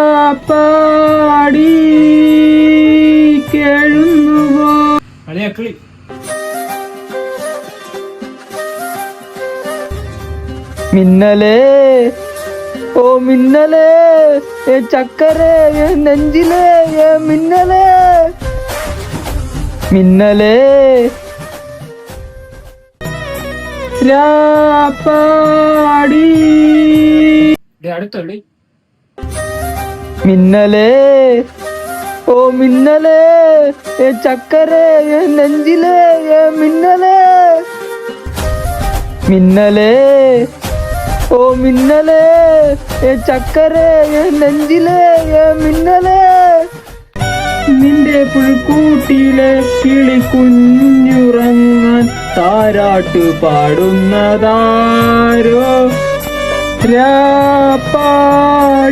രാപ്പാടി കേഴുന്നുവോ? കളിയാക്കളി മിന്നലേ ഓ മിന്നലേ ഏ ചക്കരേ ഏ നെഞ്ചിലേ ഏ മിന്നലേ. മിന്നലേ. രാപ്പാടി. അടുത്തുള്ളി മിന്നലേ ഓ മിന്നലേ ഏ ചക്കരേ ഏ നെഞ്ചിലേ ഏ മിന്നലേ. മിന്നലേ ഓ മിന്നലേ ഏ ചക്കരേ ഏ നെഞ്ചിലേ ഏ മിന്നലേ. നിന്റെ പുൽക്കൂട്ടിലെ കിളി കുഞ്ഞുറങ്ങാൻ താരാട്ട് പാടുന്നതാരോ? രാപ്പാടി